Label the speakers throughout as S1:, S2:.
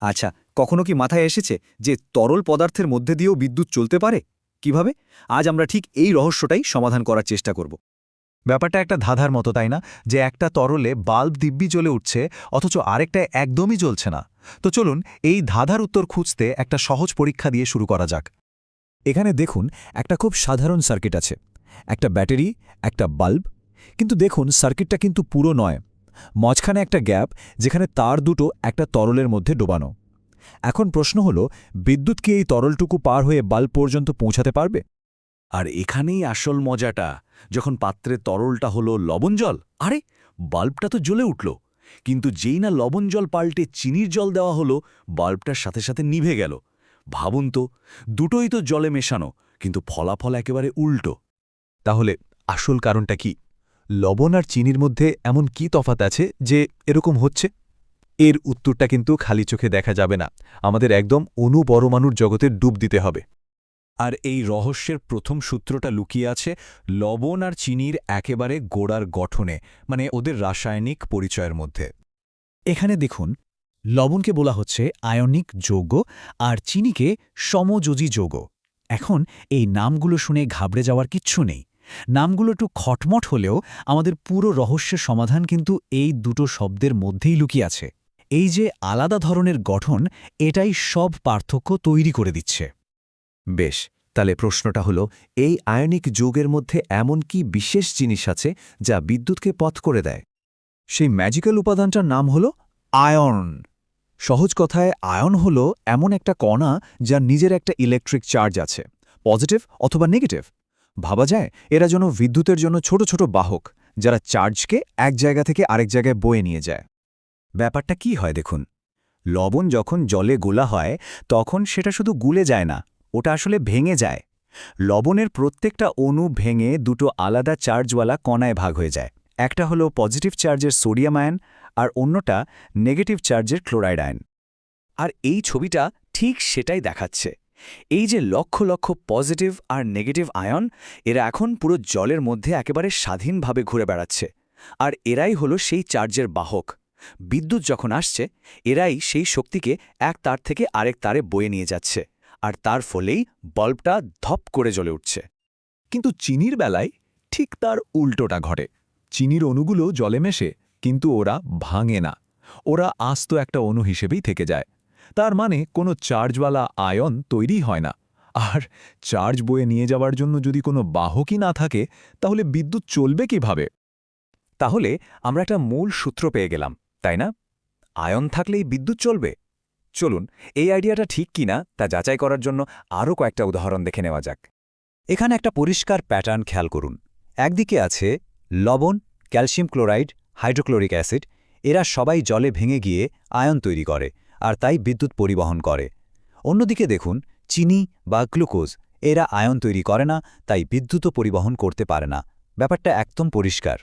S1: আচ্ছা কখনো কি মাথায় এসেছে যে তরল পদার্থের মধ্যে দিয়েও বিদ্যুৎ চলতে পারে? কীভাবে? আজ আমরা ঠিক এই রহস্যটাই সমাধান করার চেষ্টা করব।
S2: ব্যাপারটা একটা ধাঁধার মতো, তাই না? যে একটা তরলে বাল্ব দিব্যি জ্বলে উঠছে, অথচ আরেকটা একদমই জ্বলছে না। তো চলুন এই ধাঁধার উত্তর খুঁজতে একটা সহজ পরীক্ষা দিয়ে শুরু করা যাক।
S3: এখানে দেখুন, একটা খুব সাধারণ সার্কিট আছে। একটা ব্যাটারি, একটা বাল্ব। কিন্তু দেখুন, সার্কিটটা কিন্তু পুরো নয়। মাঝখানে একটা গ্যাপ যেখানে তার দুটো একটা তরলের মধ্যে ডোবানো। এখন প্রশ্ন হলো বিদ্যুৎ কি এই তরলটুকু পার হয়ে বাল্ব পর্যন্ত পৌঁছাতে পারবে?
S4: আর এখানেই আসল মজাটা যখন পাত্রে তরলটা হলো লবণ জল আরে বাল্বটা তো জ্বলে উঠল। কিন্তু যেই না লবণ জল পাল্টে চিনির জল দেওয়া হলো বাল্বটার সাথে সাথে নিভে গেল। ভাবুন তো দুটোই তো জলে মেশানো কিন্তু ফলাফল একেবারে উল্টো।
S2: তাহলে আসল কারণটা কি? লবণ আর চিনির মধ্যে এমন কি তফাত আছে যে এরকম হচ্ছে? এর উত্তরটা কিন্তু খালি চোখে দেখা যাবে না। আমাদের একদম অনু পরমাণুর জগতে ডুব দিতে হবে।
S3: আর এই রহস্যের প্রথম সূত্রটা লুকিয়ে আছে লবণ আর চিনির একেবারে গোড়ার গঠনে মানে ওদের রাসায়নিক পরিচয়ের মধ্যে। এখানে দেখুন, লবণকে বলা হচ্ছে আয়নিক যৌগ আর চিনিকে সমযোজী যৌগ। এখন এই নামগুলো শুনে ঘাবড়ে যাওয়ার কিচ্ছু নেই। নামগুলো একটু খটমট হলেও আমাদের পুরো রহস্যের সমাধান কিন্তু এই দুটো শব্দের মধ্যেই লুকিয়ে আছে। এই যে আলাদা ধরনের গঠন, এটাই সব পার্থক্য তৈরি করে দিচ্ছে।
S5: বেশ, তাহলে প্রশ্নটা হলো, এই আয়নিক যৌগের মধ্যে এমন কি বিশেষ জিনিস আছে যা বিদ্যুৎকে পথ করে দেয়?
S3: সেই ম্যাজিক্যাল উপাদানটার নাম হল আয়ন। সহজ কথায়, আয়ন হল এমন একটা কণা যার নিজের একটা ইলেকট্রিক চার্জ আছে পজিটিভ অথবা নেগেটিভ ভাবা যায়, এরা যেন বিদ্যুতের জন্য ছোট ছোট বাহক, যারা চার্জকে এক জায়গা থেকে আরেক জায়গায় বয়ে নিয়ে যায়। ব্যাপারটা কি হয় দেখুন? লবণ যখন জলে গোলা হয়, তখন সেটা শুধু গুলে যায় না, ওটা আসলে ভেঙে যায়। লবণের প্রত্যেকটা অণু ভেঙে দুটো আলাদা চার্জওয়ালা কণায় ভাগ হয়ে যায়। একটা হলো পজিটিভ চার্জের সোডিয়াম আয়ন, আর অন্যটা নেগেটিভ চার্জের ক্লোরাইড আয়ন। আর এই ছবিটা ঠিক সেটাই দেখাচ্ছে। এই যে লক্ষ লক্ষ পজিটিভ আর নেগেটিভ আয়ন, এরা এখন পুরো জলের মধ্যে একেবারে স্বাধীনভাবে ঘুরে বেড়াচ্ছে। আর এরাই হলো সেই চার্জের বাহক। বিদ্যুৎ যখন আসছে, এরাই সেই শক্তিকে এক তার থেকে আরেক তারে বয়ে নিয়ে যাচ্ছে। আর তার ফলেই বাল্বটা ধপ করে জ্বলে উঠছে।
S2: কিন্তু চিনির বেলায় ঠিক তার উল্টোটা ঘটে। চিনির অণুগুলো জলে মেশে, কিন্তু ওরা ভাঙে না। ওরা আস্ত একটা অণু হিসেবেই থেকে যায়। তার মানে কোনো চার্জওয়ালা আয়ন তৈরি হয় না। আর চার্জ বয়ে নিয়ে যাওয়ার জন্য যদি কোনো বাহকই না থাকে, তাহলে বিদ্যুৎ চলবে কীভাবে?
S3: তাহলে আমরা একটা মূল সূত্র পেয়ে গেলাম, তাই না? আয়ন থাকলেই বিদ্যুৎ চলবে। চলুন, এই আইডিয়াটা ঠিক কিনা তা যাচাই করার জন্য আরও কয়েকটা উদাহরণ দেখে নেওয়া যাক। এখানে একটা পরিষ্কার প্যাটার্ন খেয়াল করুন। একদিকে আছে লবণ, ক্যালসিয়াম ক্লোরাইড, হাইড্রোক্লোরিক অ্যাসিড। এরা সবাই জলে ভেঙে গিয়ে আয়ন তৈরি করে। আর তাই বিদ্যুৎ পরিবহন করে। অন্যদিকে দেখুন, চিনি বা গ্লুকোজ এরা আয়ন তৈরি করে না, তাই বিদ্যুৎও পরিবহন করতে পারে না। ব্যাপারটা একদম পরিষ্কার।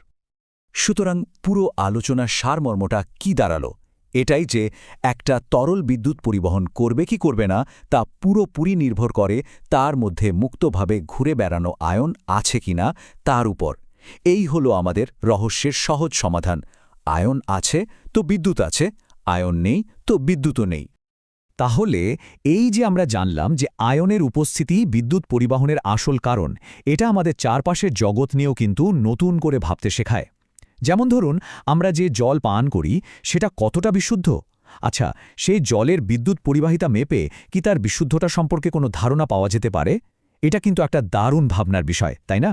S3: সুতরাং পুরো আলোচনার সারমর্মটা কি দাঁড়াল? এটাই যে একটা তরল বিদ্যুৎ পরিবহন করবে কি করবে না, তা পুরোপুরি নির্ভর করে তার মধ্যে মুক্তভাবে ঘুরে বেড়ানো আয়ন আছে কি না, তার উপর। এই হলো আমাদের রহস্যের সহজ সমাধান। আয়ন আছে, তো বিদ্যুৎ আছে আয়ন নেই, তো বিদ্যুৎও নেই। তাহলে এই যে আমরা জানলাম যে আয়নের উপস্থিতি বিদ্যুৎ পরিবহনের আসল কারণ, এটা আমাদের চারপাশের জগৎ নিয়েও কিন্তু নতুন করে ভাবতে শেখায়। যেমন ধরুন, আমরা যে জল পান করি, সেটা কতটা বিশুদ্ধ? আচ্ছা সেই জলের বিদ্যুৎ পরিবাহিতা মেপে কি তার বিশুদ্ধতা সম্পর্কে কোনো ধারণা পাওয়া যেতে পারে? এটা কিন্তু একটা দারুণ ভাবনার বিষয়, তাই না?